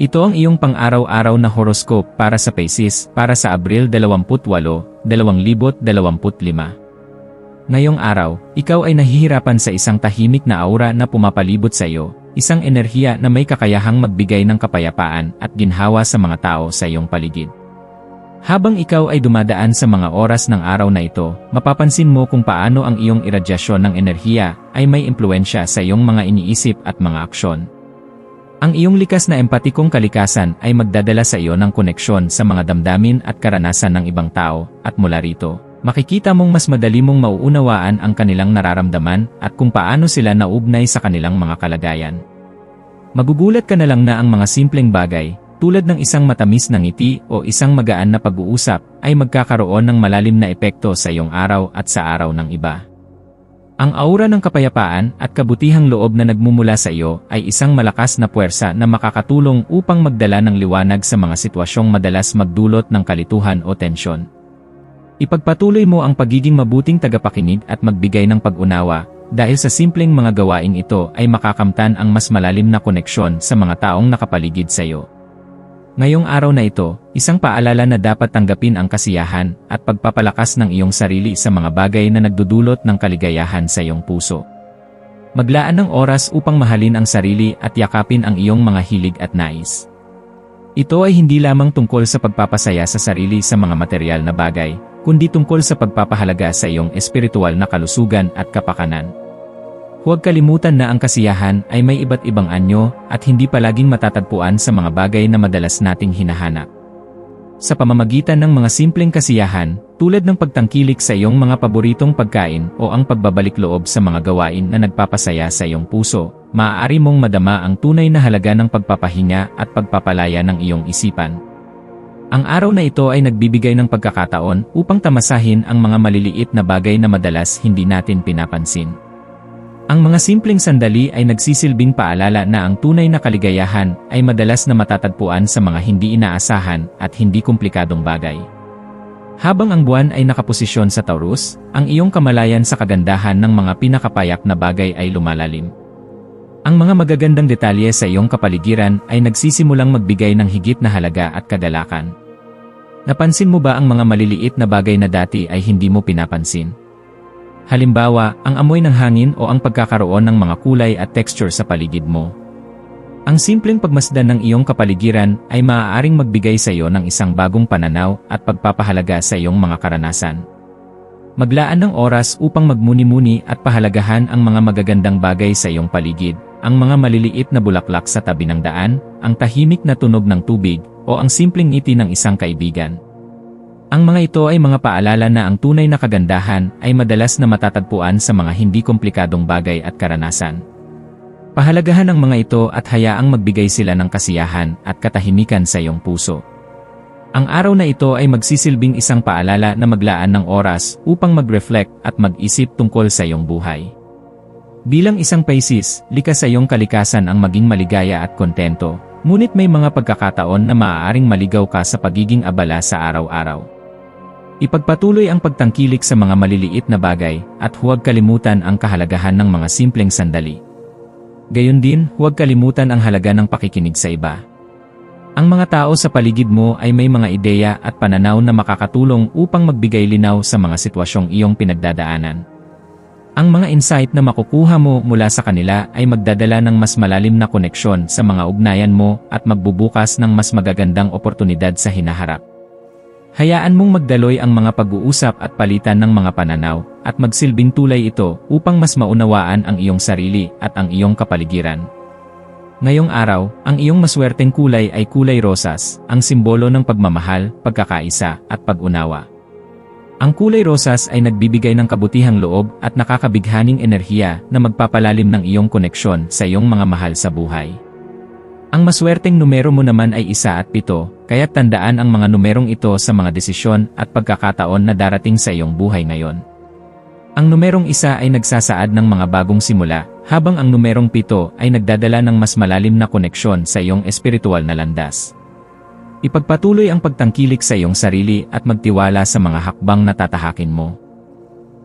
Ito ang iyong pang-araw-araw na horoscope para sa Pisces para sa Abril 28, 2025. Ngayong araw, ikaw ay nahihirapan sa isang tahimik na aura na pumapalibot sa iyo, isang enerhiya na may kakayahang magbigay ng kapayapaan at ginhawa sa mga tao sa iyong paligid. Habang ikaw ay dumadaan sa mga oras ng araw na ito, mapapansin mo kung paano ang iyong iradyasyon ng enerhiya ay may impluensya sa iyong mga iniisip at mga aksyon. Ang iyong likas na empatikong kalikasan ay magdadala sa iyo ng koneksyon sa mga damdamin at karanasan ng ibang tao, at mula rito, makikita mong mas madali mong mauunawaan ang kanilang nararamdaman at kung paano sila naugnay sa kanilang mga kalagayan. Magugulat ka na lang na ang mga simpleng bagay, tulad ng isang matamis na ngiti o isang magaan na pag-uusap, ay magkakaroon ng malalim na epekto sa iyong araw at sa araw ng iba. Ang aura ng kapayapaan at kabutihang loob na nagmumula sa iyo ay isang malakas na puwersa na makakatulong upang magdala ng liwanag sa mga sitwasyong madalas magdulot ng kalituhan o tensyon. Ipagpatuloy mo ang pagiging mabuting tagapakinig at magbigay ng pag-unawa, dahil sa simpleng mga gawaing ito ay makakamtan ang mas malalim na koneksyon sa mga taong nakapaligid sa iyo. Ngayong araw na ito, isang paalala na dapat tanggapin ang kasiyahan at pagpapalakas ng iyong sarili sa mga bagay na nagdudulot ng kaligayahan sa iyong puso. Maglaan ng oras upang mahalin ang sarili at yakapin ang iyong mga hilig at nais. Ito ay hindi lamang tungkol sa pagpapasaya sa sarili sa mga material na bagay, kundi tungkol sa pagpapahalaga sa iyong espiritual na kalusugan at kapakanan. Huwag kalimutan na ang kasiyahan ay may iba't ibang anyo at hindi palaging matatagpuan sa mga bagay na madalas nating hinahanap. Sa pamamagitan ng mga simpleng kasiyahan, tulad ng pagtangkilik sa iyong mga paboritong pagkain o ang pagbabalik loob sa mga gawain na nagpapasaya sa iyong puso, maaari mong madama ang tunay na halaga ng pagpapahinga at pagpapalaya ng iyong isipan. Ang araw na ito ay nagbibigay ng pagkakataon upang tamasahin ang mga maliliit na bagay na madalas hindi natin pinapansin. Ang mga simpleng sandali ay nagsisilbing paalala na ang tunay na kaligayahan ay madalas na matatagpuan sa mga hindi inaasahan at hindi komplikadong bagay. Habang ang buwan ay nakaposisyon sa Taurus, ang iyong kamalayan sa kagandahan ng mga pinakapayak na bagay ay lumalalim. Ang mga magagandang detalye sa iyong kapaligiran ay nagsisimulang magbigay ng higit na halaga at kagalakan. Napansin mo ba ang mga maliliit na bagay na dati ay hindi mo pinapansin? Halimbawa, ang amoy ng hangin o ang pagkakaroon ng mga kulay at texture sa paligid mo. Ang simpleng pagmasdan ng iyong kapaligiran ay maaaring magbigay sa iyo ng isang bagong pananaw at pagpapahalaga sa iyong mga karanasan. Maglaan ng oras upang magmuni-muni at pahalagahan ang mga magagandang bagay sa iyong paligid, ang mga maliliit na bulaklak sa tabi ng daan, ang tahimik na tunog ng tubig, o ang simpleng ngiti ng isang kaibigan. Ang mga ito ay mga paalala na ang tunay na kagandahan ay madalas na matatagpuan sa mga hindi komplikadong bagay at karanasan. Pahalagahan ang mga ito at hayaang magbigay sila ng kasiyahan at katahimikan sa iyong puso. Ang araw na ito ay magsisilbing isang paalala na maglaan ng oras upang mag-reflect at mag-isip tungkol sa iyong buhay. Bilang isang Pisces, likas sa iyong kalikasan ang maging maligaya at kontento, ngunit may mga pagkakataon na maaaring maligaw ka sa pagiging abala sa araw-araw. Ipagpatuloy ang pagtangkilik sa mga maliliit na bagay at huwag kalimutan ang kahalagahan ng mga simpleng sandali. Gayon din, huwag kalimutan ang halaga ng pakikinig sa iba. Ang mga tao sa paligid mo ay may mga ideya at pananaw na makakatulong upang magbigay linaw sa mga sitwasyong iyong pinagdadaanan. Ang mga insight na makukuha mo mula sa kanila ay magdadala ng mas malalim na koneksyon sa mga ugnayan mo at magbubukas ng mas magagandang oportunidad sa hinaharap. Hayaan mong magdaloy ang mga pag-uusap at palitan ng mga pananaw, at magsilbing tulay ito upang mas maunawaan ang iyong sarili at ang iyong kapaligiran. Ngayong araw, ang iyong maswerteng kulay ay kulay rosas, ang simbolo ng pagmamahal, pagkakaisa, at pag-unawa. Ang kulay rosas ay nagbibigay ng kabutihang loob at nakakabighaning enerhiya na magpapalalim ng iyong koneksyon sa iyong mga mahal sa buhay. Ang maswerteng numero mo naman ay isa at pito, kaya tandaan ang mga numerong ito sa mga desisyon at pagkakataon na darating sa iyong buhay ngayon. Ang numerong isa ay nagsasaad ng mga bagong simula, habang ang numerong pito ay nagdadala ng mas malalim na koneksyon sa iyong espiritual na landas. Ipagpatuloy ang pagtangkilik sa iyong sarili at magtiwala sa mga hakbang na tatahakin mo.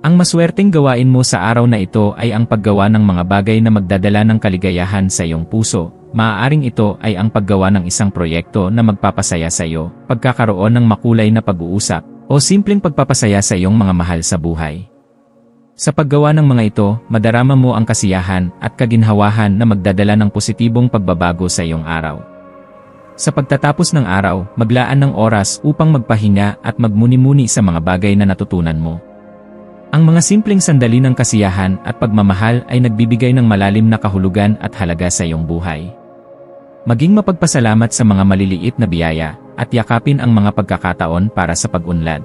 Ang maswerteng gawain mo sa araw na ito ay ang paggawa ng mga bagay na magdadala ng kaligayahan sa iyong puso. Maaaring ito ay ang paggawa ng isang proyekto na magpapasaya sa iyo, pagkakaroon ng makulay na pag-uusap, o simpleng pagpapasaya sa iyong mga mahal sa buhay. Sa paggawa ng mga ito, madarama mo ang kasiyahan at kaginhawahan na magdadala ng positibong pagbabago sa iyong araw. Sa pagtatapos ng araw, maglaan ng oras upang magpahinga at magmuni-muni sa mga bagay na natutunan mo. Ang mga simpleng sandali ng kasiyahan at pagmamahal ay nagbibigay ng malalim na kahulugan at halaga sa iyong buhay. Maging mapagpasalamat sa mga maliliit na biyaya at yakapin ang mga pagkakataon para sa pag-unlad.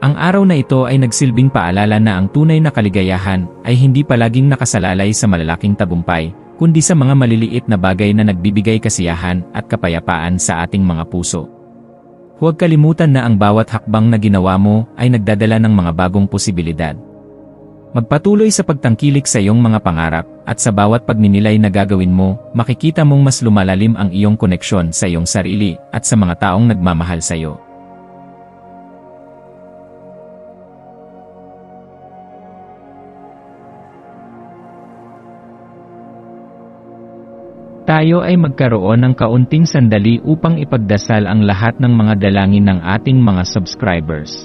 Ang araw na ito ay nagsilbing paalala na ang tunay na kaligayahan ay hindi palaging nakasalalay sa malalaking tagumpay, kundi sa mga maliliit na bagay na nagbibigay kasiyahan at kapayapaan sa ating mga puso. Huwag kalimutan na ang bawat hakbang na ginawa mo ay nagdadala ng mga bagong posibilidad. Magpatuloy sa pagtangkilik sa iyong mga pangarap at sa bawat pagninilay na gagawin mo, makikita mong mas lumalalim ang iyong koneksyon sa iyong sarili at sa mga taong nagmamahal sa iyo. Tayo ay magkaroon ng kaunting sandali upang ipagdasal ang lahat ng mga dalangin ng ating mga subscribers,